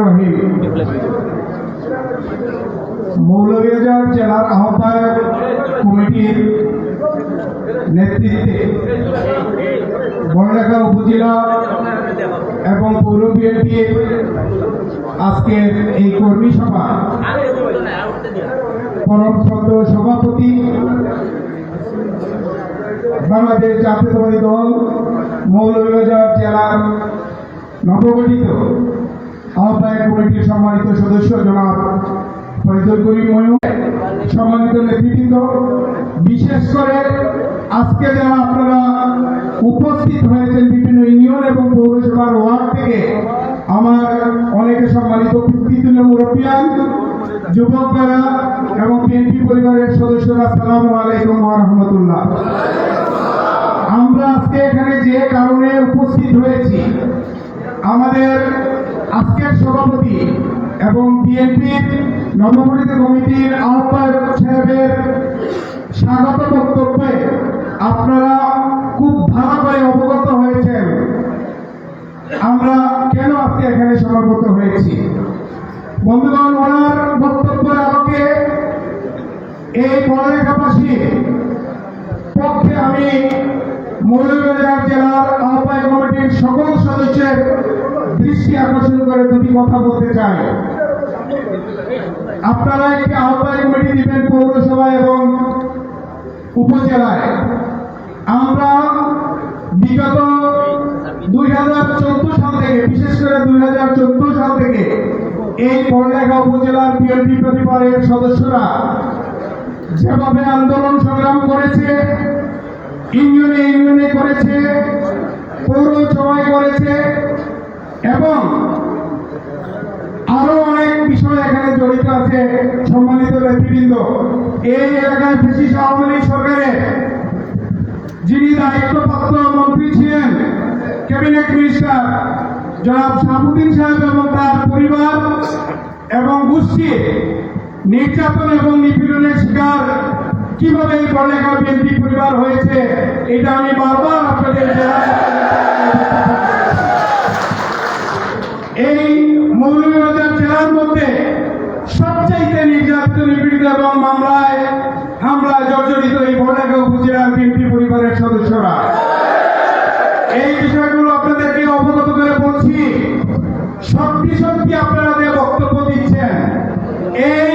রহিম। মৌলভীবাজার জেলার আহ্বায়ক কমিটির নেতৃত্বে বড়লেখা উপজেলা এবং পৌর বিএনপির আজকের এই কর্মী সভা পরম সভাপতি বাংলাদেশ জাতীয়তাবাদী দল মৌলভীবাজার জেলার নবগঠিত আহ্বায়ক কমিটির সম্মানিত সদস্য জনাব ফৈজল করিম সম্মানিত নেতৃবৃন্দ, বিশেষ করে আজকে যারা আপনারা উপস্থিত হয়েছেন বিভিন্ন ইউনিয়ন এবং পৌরসভার ওয়ার্ড থেকে, আমার অনেকে সম্মানিত পিতৃতুল্য মুরব্বিয়ান যুবকরা এবং বিএনপি পরিবারের সদস্যরা সালাম আলাইকুম রহমতুল্লাহ। আমরা আজকে এখানে যে কারণে উপস্থিত হয়েছি আমাদের আজকের সভাপতি এবং বিএনপির নবগঠিত কমিটির আহ্বায়ক সাহেবের স্বাগত বক্তব্যে আপনারা খুব ভালো করে অবগত হয়েছেন। আমরা কেন আজকে এখানে সমাগত হয়েছি? বন্ধুগণ, ওনার বক্তব্যের আলোকে এই পড়ালেখাবাসী পক্ষে আমি মৌলভীবাজার জেলার আহ্বায়ক কমিটির সকল সদস্যের দৃষ্টি আকর্ষণ করে দুটি কথা বলতে চাই। আপনারা একটি আহ্বায়ক কমিটি দিবেন পৌরসভা এবং উপজেলায়। আমরা বিগত দুই হাজার চোদ্দ সাল থেকে, বিশেষ করে দুই হাজার চোদ্দ সাল থেকে এই বড়লেখা উপজেলার বিএনপি পরিবারের সদস্যরা যেভাবে আন্দোলন সংগ্রাম করেছে, ইউনিয়নে ইউনিয়নে করেছে, পৌরসভায় করেছে এবং আরও অনেক বিষয় এখানে জড়িত আছে সম্মানিত নেতৃবৃন্দ। এই এলাকায় ব্রিটিশ আওয়ামী লীগ সরকারের যিনি দায়িত্বপ্রাপ্ত মন্ত্রী ছিলেন, ক্যাবিনেট মিনিস্টার জনাব শাহাবুদ্দিন সাহেব এবং তার পরিবার এবং গোষ্ঠী নির্যাতন এবং নিপীড়নের শিকার কীভাবে এই বড়লেখা বিএনপি পরিবার হয়েছে, এটা আমি বারবার আপনাদের এই মৌলভীবাজার জেলার মধ্যে সবচাইতে নির্যাতিত, নিপীড়িত এবং মামলায়, হামলায় জর্জরিত এই বড়লেখা উপজেলার বিএনপি পরিবারের সদস্যরা। এই বিষয়গুলো আপনাদেরকে অবগত করে বলছি। সত্যি সত্যি আপনারা যে বক্তব্য দিচ্ছেন, এই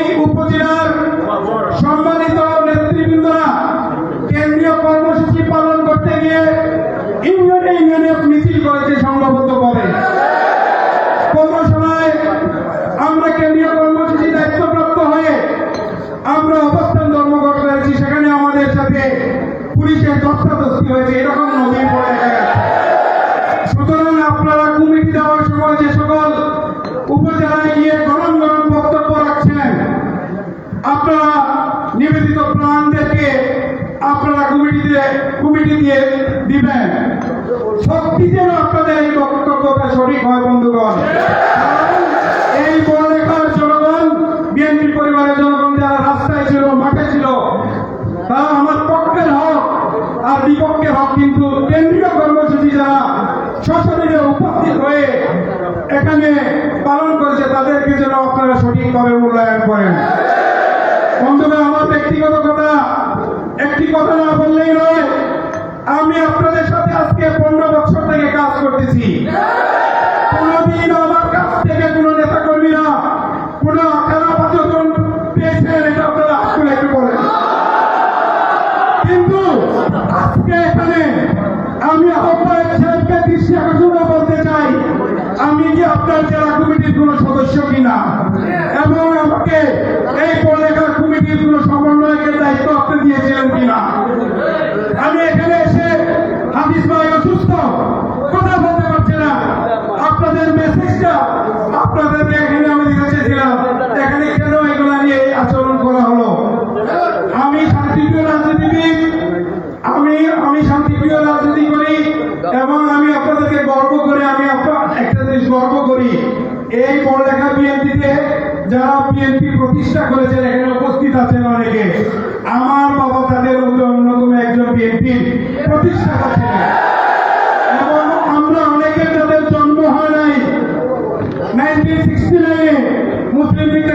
আপনারা নিবেদিত প্রাণদেরকে আপনারা কমিটিতে কমিটি দিয়ে দিবেন। সত্যি যেন আপনাদের এই বক্তব্যটা সঠিক হয়, বন্ধুগণ। এই বড়লেখার জনগণ বিএনপি পরিবারের জনগণ যারা রাস্তায় ছিল মাঠে ছিল, তারা আমার পক্ষের হক আর বিপক্ষের হক, কিন্তু কেন্দ্রীয় কর্মসূচি যারা সশরীরে উপস্থিত হয়ে এখানে পালন করেছে, তাদেরকে যেন আপনারা সঠিকভাবে মূল্যায়ন করেন। বন্ধুরা আমার ব্যক্তিগত কথা একটি কথা না বললেই নয়, আমি আপনাদের সাথে আজকে পনেরো বছর থেকে কাজ করতেছি। কোনদিন আমার কাছ থেকে কোনো নেতা কর্মীরা কোনো আকারা পাচন পেয়েছেন এটা আপনারা আসলে একটু বলেন। কিন্তু আজকে এখানে আমি আহ্বায়ক সাহেবকে দৃষ্টি আকর্ষণ বলতে চাই। আমি কি আপনার জেলা কমিটির কোন সদস্য কিনা এবং আমাকে এই পড়ালেখা কমিটির কোন সমন্বয়কের দায়িত্ব আপনি দিয়েছিলেন কিনা? আমি এখানে এসে হাফিজ ভাই অসুস্থ, কথা বলতে পারছি না। আপনাদের মেসেজটা আপনাদেরকে মুসলিম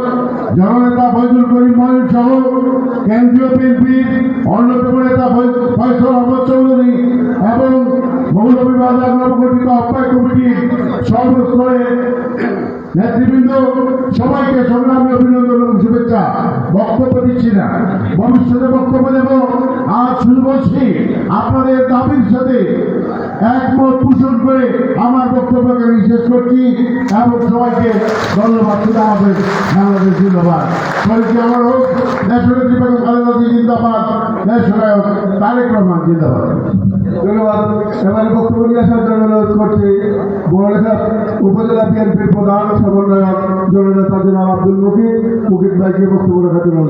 জননেতা ফজল করিম মহিন সহ কেন্দ্রীয় বিএনপির অন্যতম নেতা ফয়সল আহমদ চৌধুরী এবং মৌলভীবাজার নবগঠিত আহ্বায়ক কমিটির সর্বস্তরে নেতৃবৃন্দ সবাইকে সংগ্রামী অভিনন্দন এবং শুভেচ্ছা বক্তব্য দিচ্ছি না। ভবিষ্যতে বক্তব্য দেব। আজ শুরু করছি আপনাদের দাবির সাথে একমত পোষণ করে আমার বক্তব্যকে আমি শেষ করছি। এবং সবাইকে ধন্যবাদ শুধু আমাদের বাংলাদেশ জিন্দাবাদ। সবাইকে আমার হোক দেশনেত্রী বেগম খালেদা জিয়া জিন্দাবাদ দেশনায়ক তারেক রহমান জিন্দাবাদ। ধন্যবাদ। এবারে বক্তব্য নিয়ে আসার জন্য অনুরোধ উপজেলা বিএনপির প্রধান সমন্বয়ক জননেতা জনাব আব্দুল মুকিম ভাইকে বক্তব্য রাখার জন্য।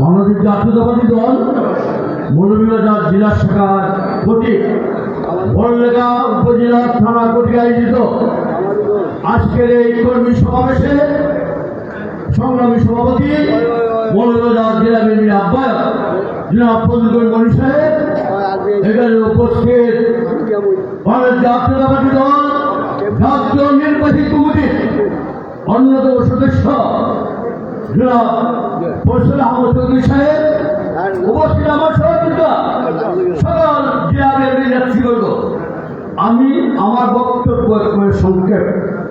বাংলাদেশ জাতীয়তাবাদী দল মৌলভীবাজার জেলা শাখার প্রতীক, বড়লেখা উপজেলা থানা কর্তৃক আয়োজিত, আজকের এই কর্মী সমাবেশে সংগ্রামী সভাপতি মৌলভীবাজার জেলা বিএনপির আহ্বায়ক, জনাব ফজলুল মনি সাহেব, এখানে উপস্থিত বাংলাদেশ জাতীয়তাবাদী দল, জাতীয় নির্বাহী কমিটির অন্যতম সদস্য আমি আমার বক্তব্য সংক্ষেপ।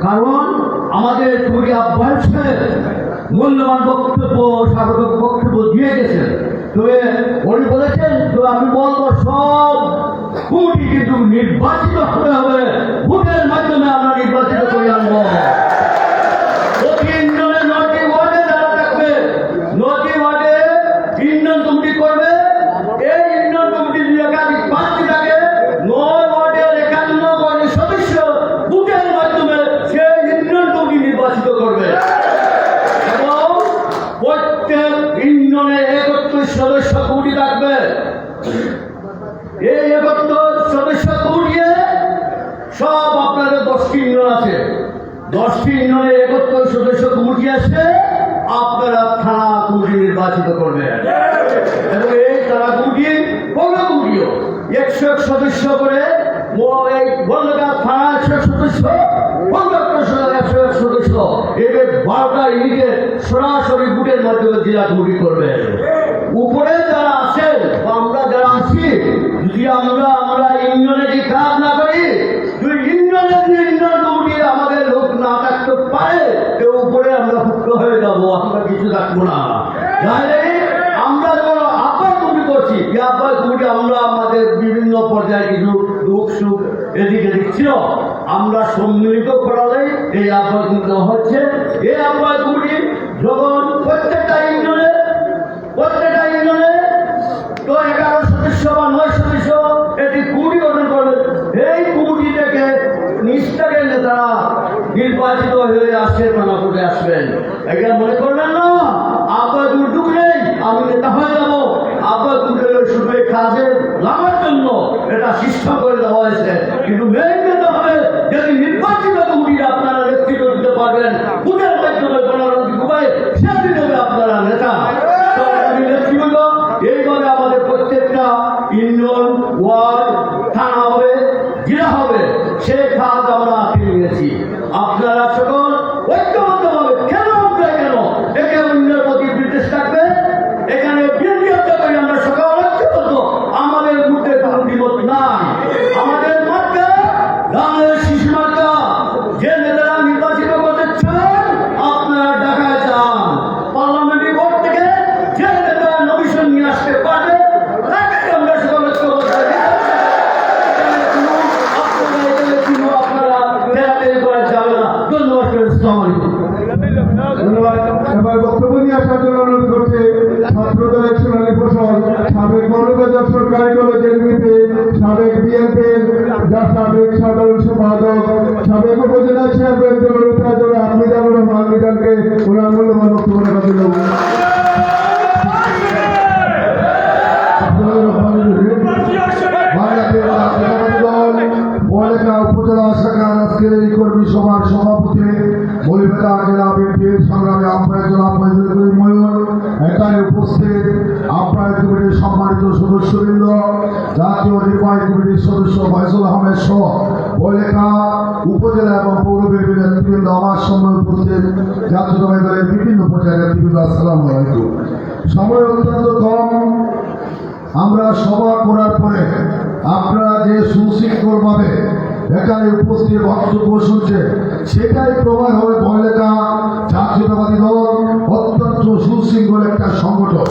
কারণ আমাদের আহ্বায়ক সাহেব মূল্যবান বক্তব্য স্বাগত বক্তব্য দিয়ে গেছেন। তবে উনি বলেছেন তো আমি বলব সব কমিটি কিন্তু নির্বাচিত হতে হবে। নির্বাচিত করবেন এবং এই কমিটি পৌর কমিটিও একশো এক সদস্য করে উপরে যারা আছেন আমরা যারা আছি, যদি আমরা আমরা ইউনিয়নে কাজ না করি? যদি ইউনিয়নের যে ইউনিয়ন কমিটির আমাদের লোক না থাকতে পারে উপরে আমরা ভুক্ত হয়ে যাব, আমরা কিছু থাকব না। আমরা যখন আব্বাই কমিটি করছি। এই কমিটি আমরা আমাদের বিভিন্ন পর্যায়ে কিছু দুঃখ সুখ এদিক এদিক ছিল। আমরা সম্মিলিত করালে এই কমিটি হচ্ছে। এই আব্বাই কমিটি যখন প্রত্যেকটা ইউনিয়নে প্রত্যেকটা ইউনিয়নে তো এগারো সদস্য বা সদস্য একটি কুড়ি গঠন করবে এই কুড়ি থেকে নিষ্ঠাকে নেতারা নির্বাচিত হয়ে আসবেন মানা করে আসবেন। এটা মনে করবেন না আব্বা দুর্যোগ নেই আমি নেতা হয়ে যাব আব্বা দুর্যোগের শুধু এই কাজে লাগার জন্য এটা সিস্টেম করে দেওয়া হয়েছে। কিন্তু মেইন হবে যদি নির্বাচিত আপনারা নেতৃত্ব দিতে পারবেন বিভিন্ন আমরা সভা করার পরে আপনারা যে সুশৃঙ্খলভাবে এখানে উপস্থিত বক্তব্য শুনছে সেটাই প্রমাণ হবে বলেকা জাতীয়তাবাদী দল, অত্যন্ত সুশৃঙ্খল একটা সংগঠন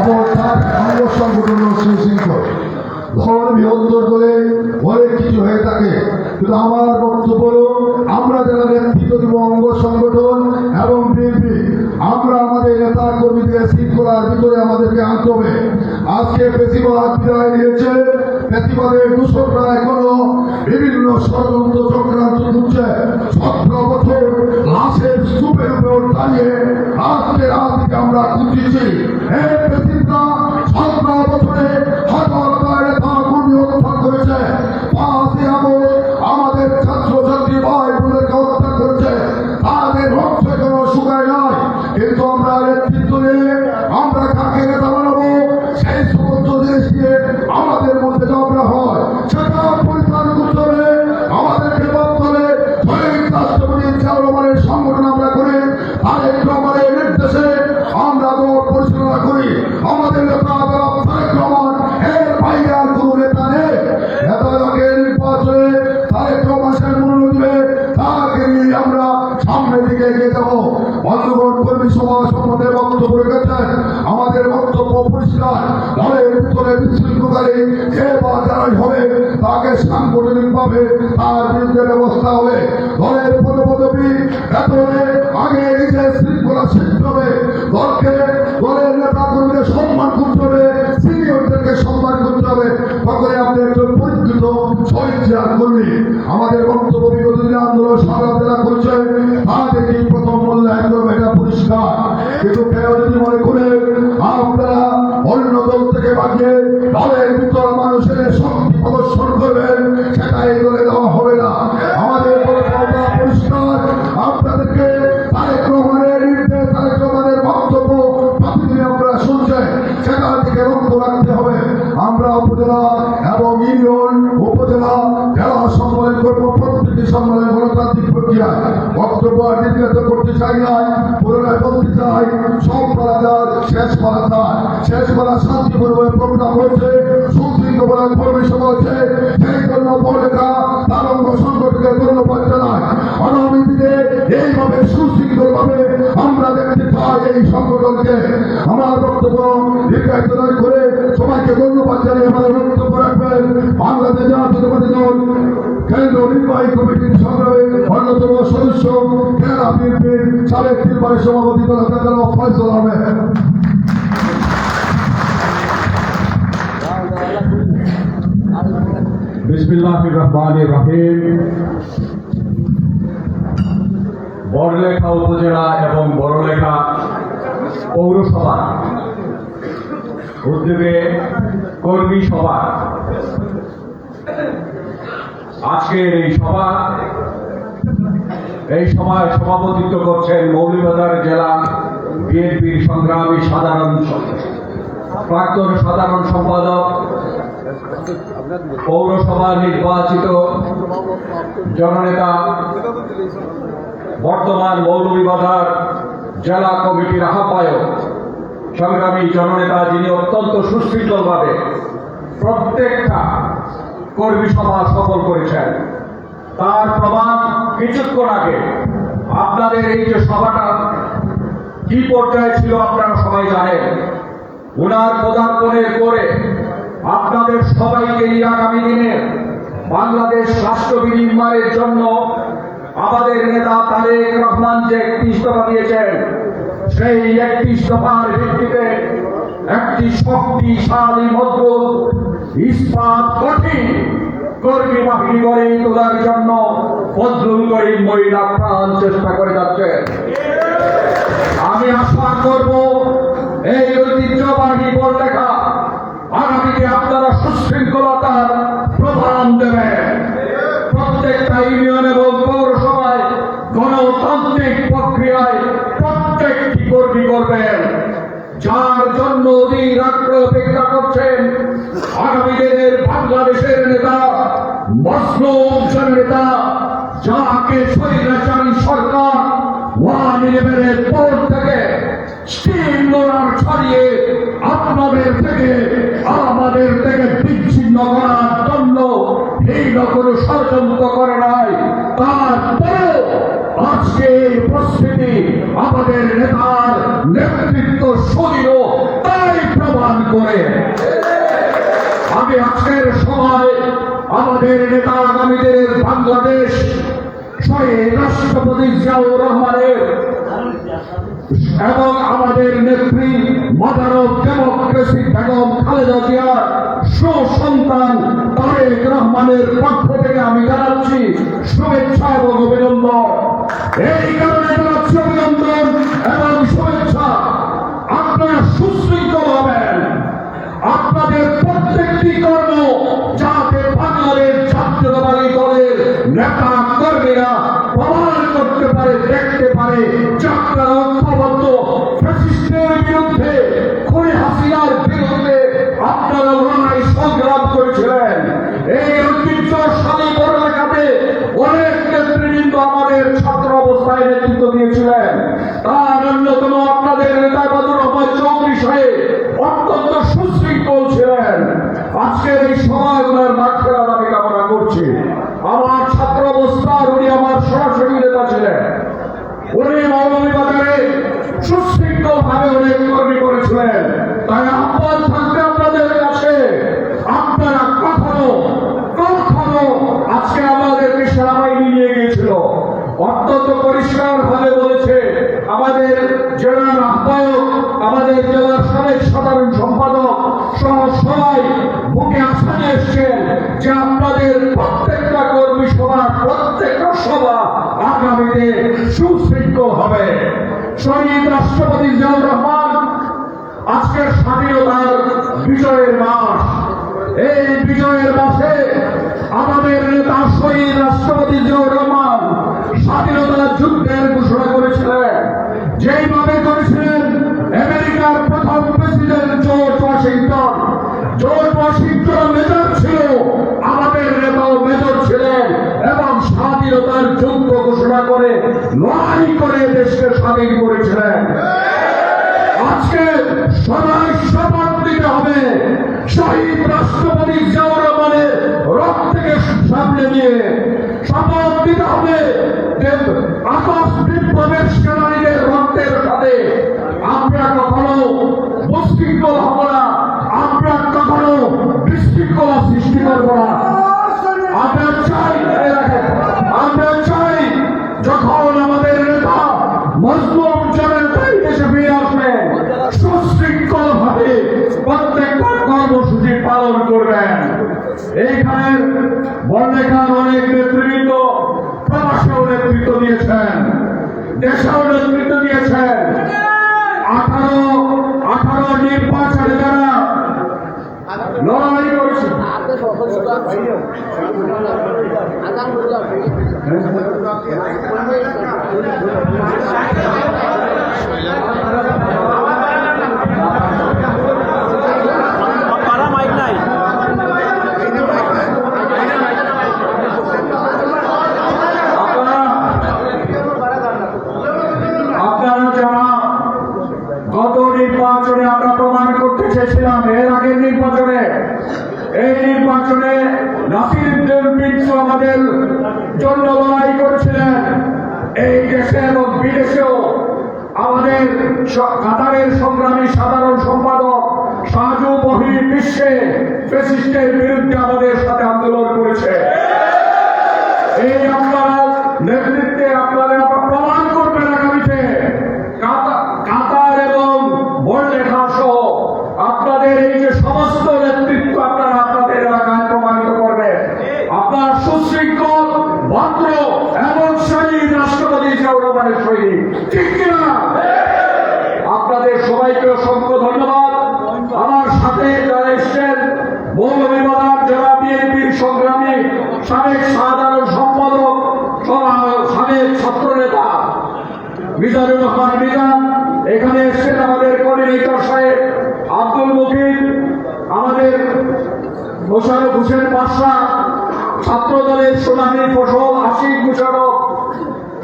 এবং তার অঙ্গ সংগঠন সুশৃঙ্খল। ধর্মী অন্তর করে অনেক কিছু হয়ে থাকে। কিন্তু আমার বক্তব্য হলো, আমরা যারা নেতৃত্ব দিব অঙ্গ সংগঠন এবং বিএনপি, আমরা আমাদের নেতা কর্মীদের শৃঙ্খলার ভিতরে আমাদেরকে আনতে হবে। আজকে বেশিরভাগ বিদায় নিয়েছে প্রতিবাদের দূষকরা এখনও বিভিন্ন ষড়যন্ত্র চক্রান্ত করছে সতেরো বছর লাশের স্তূপের উপর দাঁড়িয়ে আজকে রাতকে আমরা বা হবে, তাকে সাংগঠনিক ভাবে তার বিরুদ্ধে ব্যবস্থা হবে। দলের পদপদবী বেতনে আগে নিজের শৃঙ্খলা শিখতে হবে। দলকে, দলের নেতা কর্মীদের সম্মান করতে হবে, সিনিয়রদেরকে সম্মান করতে হবে। তখন আপনি একজন পরিচিত শহীদ জিয়ার কর্মী। আমাদের বক্তব্য বিগত দিনে আন্দোলন সারা জেলা করছে তাদেরকে প্রথম মূল্যায়ন করবে এটা পরিষ্কার। কিন্তু কেউ যদি মনে করে আপনারা অন্য দল থেকে বাগিয়ে দলের এবং ইউনিয়ন উপজেলা জেলা সম্মেলন করব প্রত্যেকটি সম্মেলন গণতান্ত্রিক প্রক্রিয়া। বক্তব্য চাই না, পুনরায় বলতে চাই, সব পালাকার শেষ পালাকার শেষ পালা শান্তিপূর্ণ প্রোগ্রাম হয়েছে। সুশৃঙ্খলা কর্মী সভা সেই জন্য পড়েকা তার সংগঠনকে ধন্যবাদ জানাই আগামী দিনে এইভাবে সুশৃঙ্খল ভাবে আমরা দেখতে চাই এই সংগঠনকে। আমার বক্তব্য দীর্ঘায়িত করে সবাইকে ধন্যবাদ জানিয়ে আমাদের বক্তব্য রাখবেন। বাংলাদেশ জাতীয়তাবাদী দল কেন্দ্র নির্বাহী কমিটির সংগ্রামে অন্যতম সদস্য সাবেক নির্বাহী সভাপতি তথা ফয়সল আহমেদ। বিসমিল্লাহ রহমান রহিম। বড়লেখা উপজেলা এবং বড়লেখা পৌরসভা। উদ্যোগে কর্মী সভা। আজকের এই সভা, এই সভায় সভাপতিত্ব করছেন মৌলভীবাজার জেলা বিএনপির সংগ্রামী সাধারণ প্রাক্তন সাধারণ সম্পাদক পৌরসভা নির্বাচিত জননেতা বর্তমান মৌলভীবাজার জেলা কমিটির আহ্বায়ক, সংগ্রামী জননেতা যিনি অত্যন্ত সুশৃঙ্খলভাবে প্রত্যেকটা কর্মী সভা সফল করেছেন, তার প্রমাণ কিছুক্ষণ আগে আপনাদের এই যে সভাটা কি পর্যায়ে ছিল আপনারা সবাই জানেন। উনার পদার্পণের পরে আপনাদের সবাইকে এই আগামী দিনে বাংলাদেশ রাষ্ট্র বিনির্মাণের জন্য আমাদের নেতা তারেক রহমান যে একটি ইস্তফা দিয়েছেন, সেই একটি ইস্তফার ভিত্তিতে একটি শক্তিশালী, মজবুত, ইস্পাত, কঠিন কর্মী বাহিনী গড়ে তোলার জন্য ফজলুল করিম মহিলা প্রাণ চেষ্টা করে যাচ্ছে আমি আশা করব এই ঐতিহ্যবাহী বললেখা আগামীতে আপনারা সুশৃঙ্খলতার প্রধান দেবেন প্রত্যেকটা ইউনিয়ন এবং পৌরসভায় গণতান্ত্রিক প্রক্রিয়ায় প্রত্যেকটি কর্মী করবেন। যার জন্য অধীর আগ্রহ অপেক্ষা করছেন আগামী দিনের বাংলাদেশের নেতা মসলুম আমি আজকের সময় আমাদের নেতা আগামী দিনের বাংলাদেশ রাষ্ট্রপতি জিয়াউর রহমানের এবং আমাদের নেত্রী ডেমোক্রেসি বেগম খালেদা জিয়ার সুসন্তান তারেক রহমানের পক্ষ থেকে আমি জানাচ্ছি শুভেচ্ছা এবং অভিনন্দন। এই কারণে জানাচ্ছি অভিনন্দন এবং শুভেচ্ছা শহীদ রাষ্ট্রপতি জিয়াউর রহমান, আজকের স্বাধীনতার বিজয়ের মাস। এই বিজয়ের মাসে আমাদের নেতা শহীদ রাষ্ট্রপতি জিয়াউর রহমান স্বাধীনতা যুদ্ধের ঘোষণা করেছিলেন। যেইভাবে করেছিলেন, আমেরিকার প্রথম president George Washington. George Washington major ছিল, আমাদের নেতাও মেজর ছিলেন এবং স্বাধীনতার যুদ্ধ ঘোষণা করে লড়াই করে দেশকে স্বাধীন করেছিলেন। আজকে সবাই শপথ নিতে হবে। শহীদ রাষ্ট্রপতি জিয়াউর রহমানের রক্তকে সামনে নিয়ে শপথ নিতে হবে। আকস্মিক বিপ্লবের সেনানীদের দেশেও নেতৃত্ব দিয়েছেন আঠারো আঠারো নির্বাচনে যারা লড়াই করেছে পাড়া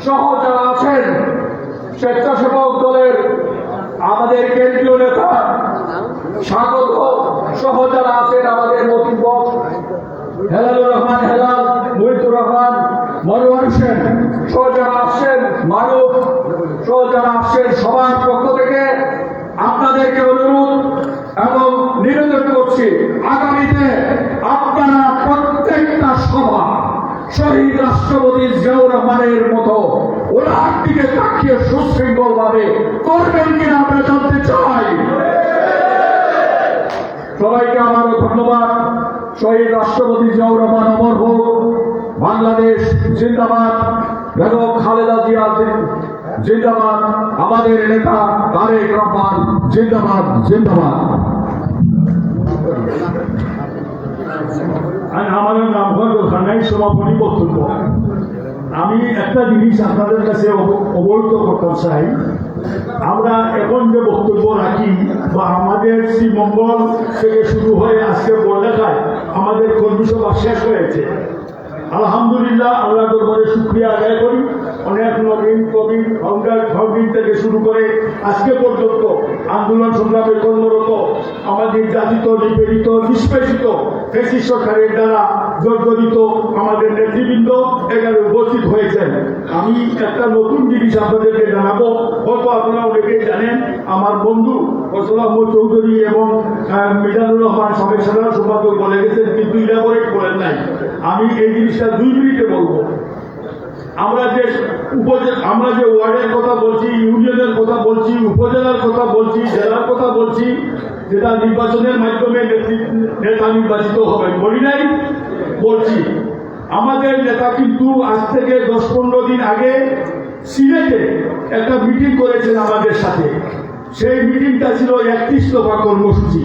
সহ যারা আছেন স্বেচ্ছাসেবক দলের আমাদের কেন্দ্রীয় নেতা, স্বাগত সহ যারা আছেন আমাদের মতিবক হেলালুর রহমান হেলাল মহিতুর রহমান মনোয়ার সেন, সহ যারা আসছেন মারুফ, সহ যারা আসছেন সবার পক্ষ থেকে আপনাদেরকে অনুরোধ এবং নিবেদন করছি, আগামীতে আপনারা প্রত্যেকটা সভা শহীদ রাষ্ট্রপতি জিয়াউর রহমানের মতো তাকিয়ে সুশৃঙ্খল ভাবে করবেন কিনা আমরা জানতে চাই। সবাইকে আমারও ধন্যবাদ। শহীদ রাষ্ট্রপতি জিয়াউর রহমান অমর হোক, বাংলাদেশ জিন্দাবাদ। বেগম খালেদা জিয়া জিন্দাবাদ। আমাদের নেতা তারেক রহমান জিন্দাবাদ জিন্দাবাদ। আমাদের নাম খানাই সমাপনী বক্তব্য। আমি একটা জিনিস আপনাদের কাছে অব- অবহিত করতে চাই। আমরা এখন যে বক্তব্য রাখি, বা আমাদের শ্রীমঙ্গল থেকে শুরু হয়ে আজকে বর্ণাকায় আমাদের কর্মী সভা শেষ হয়েছে। আলহামদুলিল্লাহ আল্লাহ দরবারে শুক্রিয়া আদায় করি। অনেক নবীন কবির ফাউন্ডার ফাউন্ডিং থেকে শুরু করে আজকে পর্যন্ত আন্দোলন সংগ্রামে কর্মরত, আমাদের জাতিত, নিপীড়িত, নিষ্পেষিত ফেসি সরকারের দ্বারা জর্জরিত আমাদের নেতৃবৃন্দ এখানে উপস্থিত হয়েছেন। আমি একটা নতুন জিনিস আপনাদেরকে জানাব। হয়তো আপনারা অনেকেই জানেন, আমার বন্ধু ফসল আহমদ চৌধুরী এবং মিজানুর রহমান সাবেক সাধারণ সম্পাদক বলে গেছেন, কিন্তু ইলাবোরেট করেন নাই। আমি এই জিনিসটা দুই মিনিটে বলব। আমরা যে উপজেলা আমরা যে ওয়ার্ডের কথা বলছি, ইউনিয়নের কথা বলছি, উপজেলার কথা বলছি, জেলার কথা বলছি, যেটা নির্বাচনের মাধ্যমে নেতা নির্বাচিত হবে। বলি নাই, বলছি। আমাদের নেতা কিন্তু আজ থেকে দশ পনেরো দিন আগে সিলেটে একটা মিটিং করেছেন আমাদের সাথে। সেই মিটিংটা ছিল একত্রিশ দফা কর্মসূচি।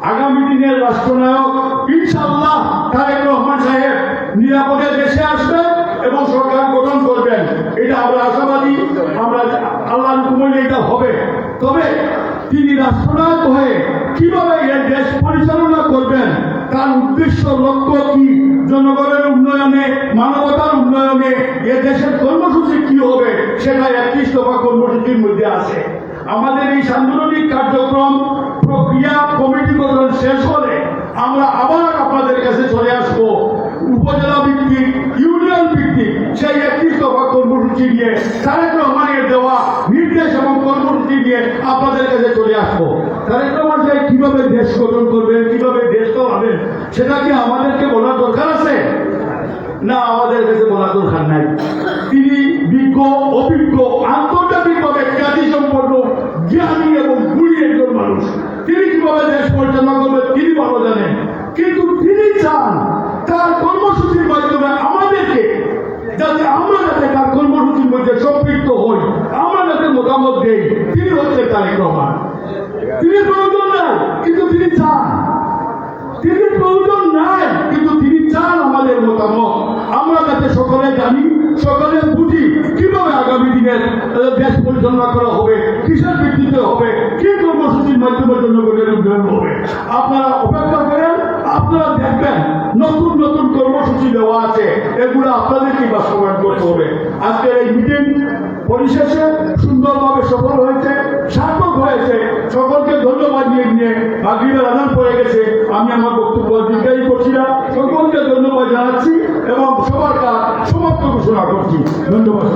আগামী দিনের রাষ্ট্রনায়ক ইনশাল্লাহ তারেক রহমান সাহেব নিরাপদে দেশে আসবেন এবং সরকার গঠন করবেন। এটা আমরা আশাবাদী, আমরা আল্লাহ কুমলে এটা হবে। তবে তিনি রাষ্ট্রনায়ক হয়ে কীভাবে এই দেশ পরিচালনা করবেন, তার উদ্দেশ্য, লক্ষ্য কি? জনগণের উন্নয়নে, মানবতার উন্নয়নে এ দেশের কর্মসূচি কি হবে, সেটা একত্রিশ দফা কর্মসূচির মধ্যে আছে। আমাদের এই সাংগঠনিক কার্যক্রম, প্রক্রিয়া, কমিটি গঠন শেষ হলে আমরা আবার আপনাদের কাছে চলে আসব। উপজেলা ভিত্তিক ইউনিয়ন ভিত্তিক সেই একত্রিশ দফা কর্মসূচি নিয়ে তারেক রহমানের দেওয়া নির্দেশ এবং কর্মসূচি নিয়ে আপনাদের কাছে চলে আসব। তারেক রহমান সাহেব কীভাবে দেশ গঠন করবেন, কীভাবে দেশ চালাবেন, সেটা কি আমাদেরকে বলার দরকার আছে? না, আমাদের কাছে বলা দরকার নাই। তিনি বিজ্ঞ, অভিজ্ঞ, আন্তর্জাতিকভাবে খ্যাতি সম্পন্ন, জ্ঞানী এবং গুণী একজন মানুষ। তিনি কীভাবে দেশ পরিচালনা করবেন, তিনি ভালো জানেন। কিন্তু তিনি চান তার কর্মসূচির মাধ্যমে আমাদেরকে যাতে আমরা যাতে তার কর্মসূচির মধ্যে সম্পৃক্ত হই। আমরা যাতে মতামত দেই। তিনি হচ্ছে তারেক রহমান। তিনি প্রয়োজন নাই কিন্তু তিনি চান। তিনি প্রয়োজন নাই কিন্তু তিনি চান আমাদের মতামত। আমরা যাতে সকলে জানি সকলে বুঝি কীভাবে আগামী দিনে আহ, দেশ পরিচালনা করা হবে কিসের ভিত্তিতে হবে কি কর্মসূচির মাধ্যমে জনগণের উন্নয়ন হবে। আপনারা অপেক্ষা করেন আপনারা দেখবেন নতুন নতুন কর্মসূচি দেওয়া আছে। এগুলো আপনাদেরকে বাস্তবায়ন করতে হবে। আজকের এই মিটিং পরিশেষে সুন্দরভাবে সফল হয়েছে, সার্থক হয়েছে। সকলকে ধন্যবাদ দিয়ে নিয়ে মাগরিবের আদান পড়ে গেছে। আমি আমার বক্তব্য দীর্ঘায়ী করছি না। সকলকে ধন্যবাদ জানাচ্ছি এবং সবার কাজ সমাপ্ত ঘোষণা করছি। ধন্যবাদ।